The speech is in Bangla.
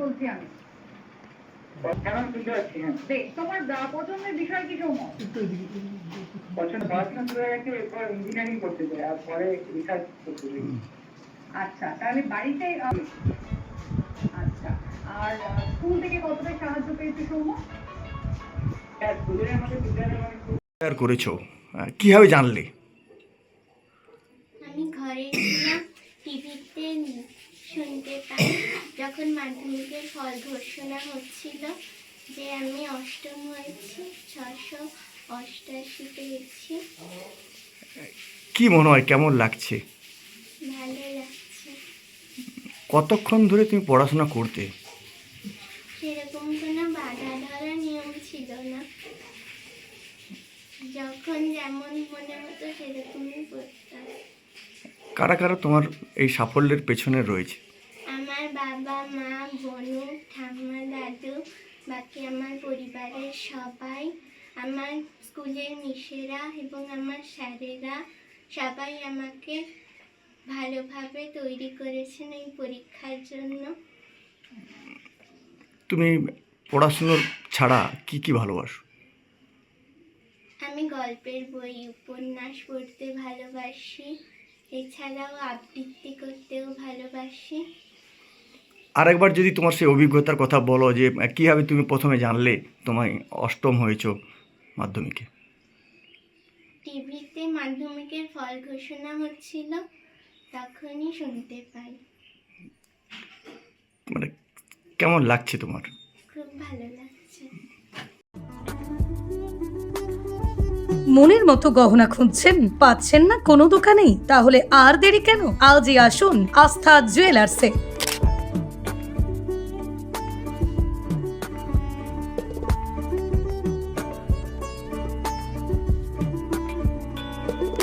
বলছি আমি। এখন শুনতে পাচ্ছি হ্যাঁ। বেশ তোমার পছন্দের বিষয় কি সৌম্য? পছন্দ পড়াশোনা শুরু হয়ে গেছে এরপর ইঞ্জিনিয়ারিং করতে চাই আর পরে রিসার্চ করতে চাই। আচ্ছা তাহলে বাড়িতে আচ্ছা আর স্কুল থেকে কতটা সাহায্য পেয়েছি সৌম্য? হ্যাঁ মানে করেছ। কীভাবে জানলে? আমি ঘরে ছিলাম টিভিতে শুনতে পাই। যখন মাধ্যমিকের ফল ঘোষণা হচ্ছিল যে আমি অষ্টম হয়েছি ছশো অষ্টাশি পেয়েছি। কি মনে হয় কেমন লাগছে? ভালো লাগছে। কতক্ষণ ধরে তুমি পড়াশোনা করতে? সেরকম কোনো বাধা ধরা নিয়ম ছিল না। যখন যেমন মনে হতো সেরকমই পড়তাম। কারা কারা তোমার এই সাফল্যের পেছনে রয়েছে? বোনু ঠাম্মা দাদু বাকি আমার পরিবারের সবাই আমার স্কুলের মিশেরা এবং আমার স্যারেরা সবাই আমাকে ভালোভাবে তৈরি করেছেন এই পরীক্ষার জন্য। তুমি পড়াশুনোর ছাড়া কি কি ভালোবাসো? আমি গল্পের বই উপন্যাস পড়তে ভালোবাসি এছাড়াও আবৃত্তি করতেও ভালোবাসি। আরেকবার যদি তোমার সেই অভিজ্ঞতার কথা বলো যে কীভাবে তুমি প্রথমে জানলে তোমায় অষ্টম হয়েছো মাধ্যমিকে? টিভিতে মাধ্যমিকের ফল ঘোষণা হচ্ছিল তখনই শুনতে পাই। মানে কেমন লাগছে তোমার? খুব ভালো লাগছে। মনের মতো গহনা খুঁজছেন? পাচ্ছেন না কোনো দোকানেই? তাহলে আর দেরি কেন? আজই আসুন আস্থা জুয়েলার্সে।